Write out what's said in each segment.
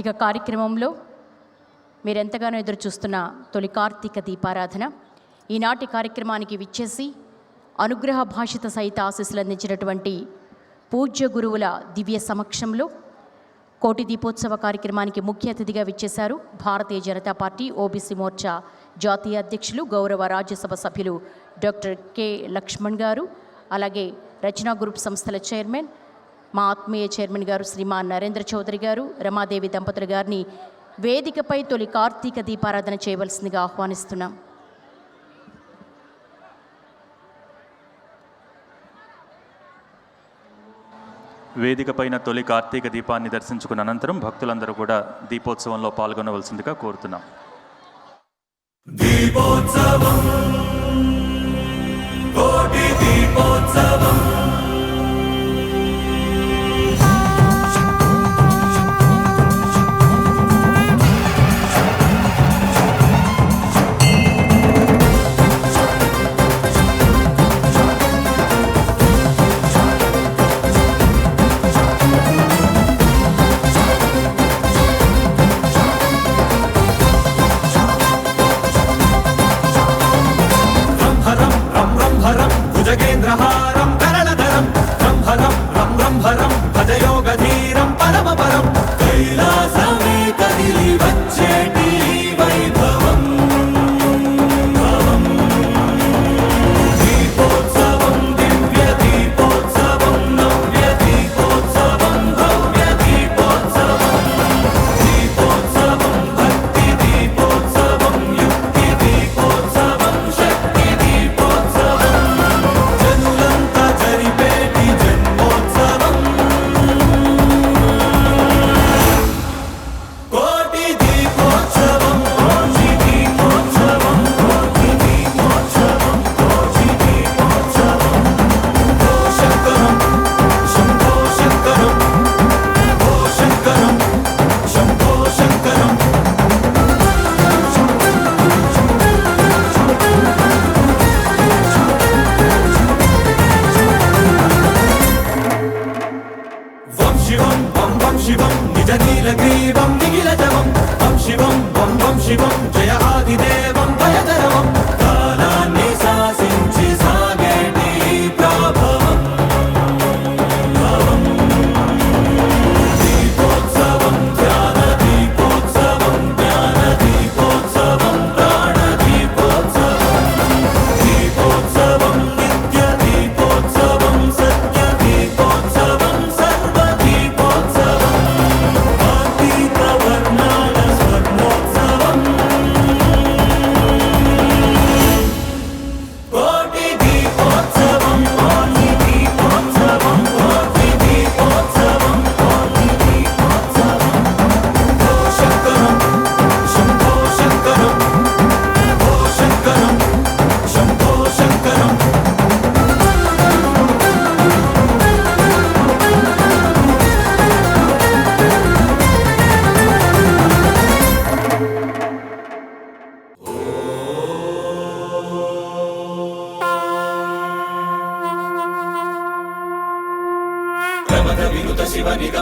ఇక కార్యక్రమంలో మీరెంతగానో ఎదురు చూస్తున్న తొలి కార్తీక దీపారాధన. ఈనాటి కార్యక్రమానికి విచ్చేసి అనుగ్రహ భాషిత సహిత ఆశీస్సులు అందించినటువంటి పూజ్య గురువుల దివ్య సమక్షంలో కోటి దీపోత్సవ కార్యక్రమానికి ముఖ్య అతిథిగా విచ్చేశారు భారతీయ జనతా పార్టీ ఓబీసీ మోర్చా జాతీయ అధ్యక్షులు గౌరవ రాజ్యసభ సభ్యులు డాక్టర్ కె లక్ష్మణ్ గారు అలాగే రచనా గ్రూప్ సంస్థల చైర్మన్ మా ఆత్మీయ చైర్మన్ గారు శ్రీమాన్ నరేంద్ర చౌదరి గారు రమాదేవి దంపతుల గారిని వేదికపై తొలి కార్తీక దీపారాధన చేయవలసిందిగా ఆహ్వానిస్తున్నాం. వేదిక పైన తొలి కార్తీక దీపాన్ని దర్శించుకున్న అనంతరం భక్తులందరూ కూడా దీపోత్సవంలో పాల్గొనవలసిందిగా కోరుతున్నాం. కోటి దీపోత్సవం. వం శివం నిజ నీలగ్రీవం నిఖిలజవం వం శివం వం వం శివం జయ ఆదిదేవం భయదరవం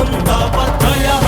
ప్రాంగణం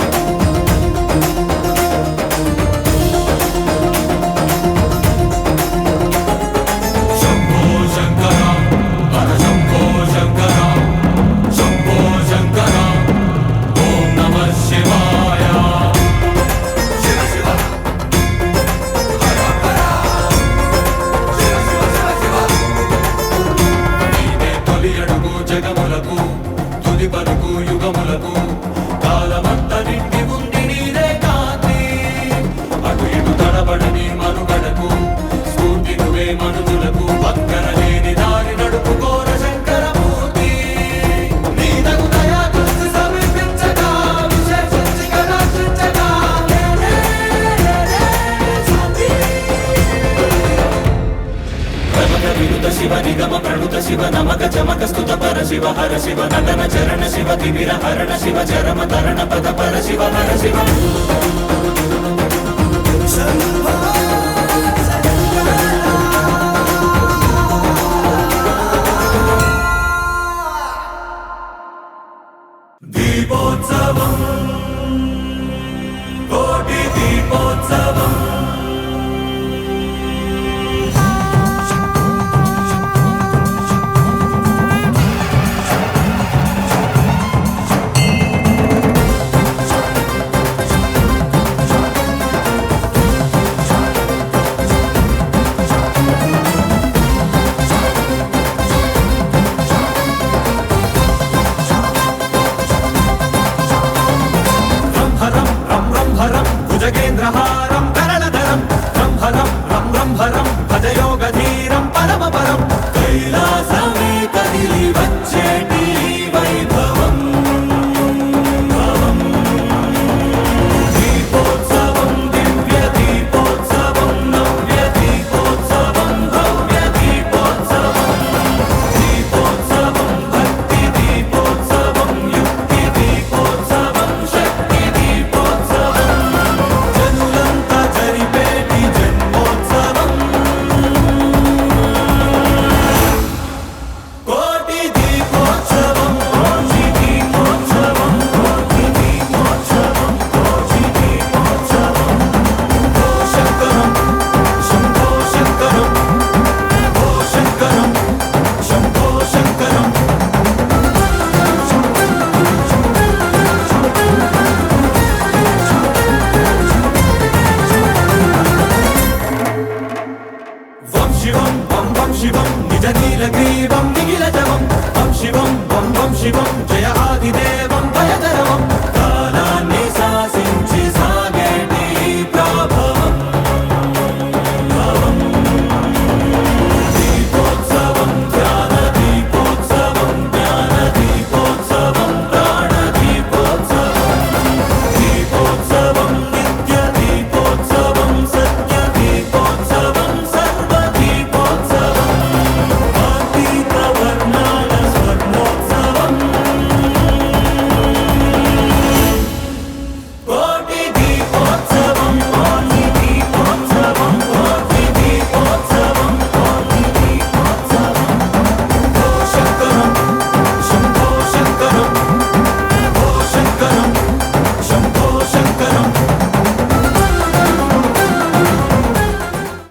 బతుకు యుగములకు కాలమంత నిండి ఉంది నీదే కాంతి అటు ఇటు తడబడని మనుగడకు స్ఫూర్తి నువ్వే మనుజులకు పక్కన శివ హర శివ నటన చరణ శివ తిమిర హరణ శివ చరమ తరణ పద పర శివ హర శివ.